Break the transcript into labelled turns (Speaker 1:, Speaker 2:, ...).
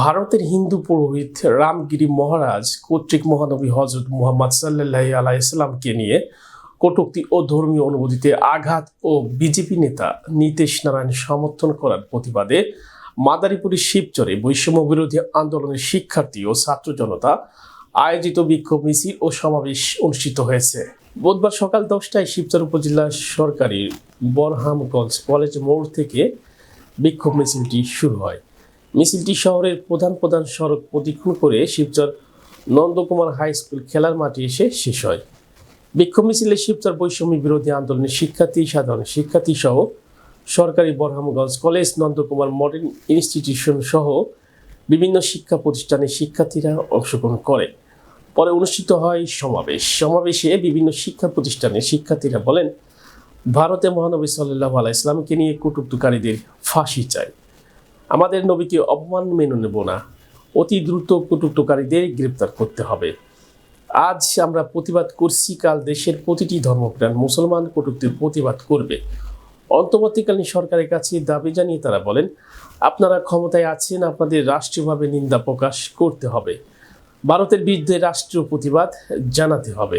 Speaker 1: ভারতের হিন্দু পুরোহিত রামগিরি মহারাজ কর্তৃক মহানবী হজরত মোহাম্মদ সাল্লাহ আলাহ ইসলামকে নিয়ে কটুক্তি ও ধর্মীয় অনুভূতিতে আঘাত ও বিজেপি নেতা নীতিশ নারায়ণ সমর্থন করার প্রতিবাদে মাদারীপুরের শিবচরে বৈষম্য বিরোধী আন্দোলনের শিক্ষার্থী ও ছাত্র জনতা আয়োজিত বিক্ষোভ মিছিল ও সমাবেশ অনুষ্ঠিত হয়েছে বুধবার সকাল দশটায় শিবচর উপজেলা সরকারি বরহামগঞ্জ কলেজ মোড় থেকে বিক্ষোভ মিছিলটি শুরু হয় মিছিলটি শহরের প্রধান প্রধান সড়ক প্রতিক্ষণ করে শিবচর নন্দকুমার হাই স্কুল খেলার মাঠে এসে শেষ হয় বিক্ষোভ মিছিলে শিবচর বৈষম্য বিরোধী আন্দোলনের শিক্ষার্থী সাধারণ শিক্ষার্থী সহ সরকারি Barhamganj college Nandakumar modern institution সহ বিভিন্ন শিক্ষা প্রতিষ্ঠানের শিক্ষার্থীরা অংশগ্রহণ করে পরে অনুষ্ঠিত হয় সমাবেশ সমাবেশে বিভিন্ন শিক্ষা প্রতিষ্ঠানের শিক্ষার্থীরা বলেন ভারতে মহানবী সাল্লাহ আলাইসলামকে নিয়ে কটুক্তকারীদের ফাঁসি চায় আমাদের নবীকে অপমান মেনে নেব না অতি দ্রুত কটুক্তকারীদের গ্রেপ্তার করতে হবে আজ আমরা প্রতিবাদ করছি কাল দেশের প্রতিটি ধর্মপ্রাণ মুসলমান কটুক্তির প্রতিবাদ করবে অন্তর্বর্তীকালীন সরকারের কাছে দাবি জানিয়ে তারা বলেন আপনারা ক্ষমতায় আছেন আপনাদের রাষ্ট্রীয়ভাবে নিন্দা প্রকাশ করতে হবে ভারতের বিরুদ্ধে রাষ্ট্রীয় প্রতিবাদ জানাতে হবে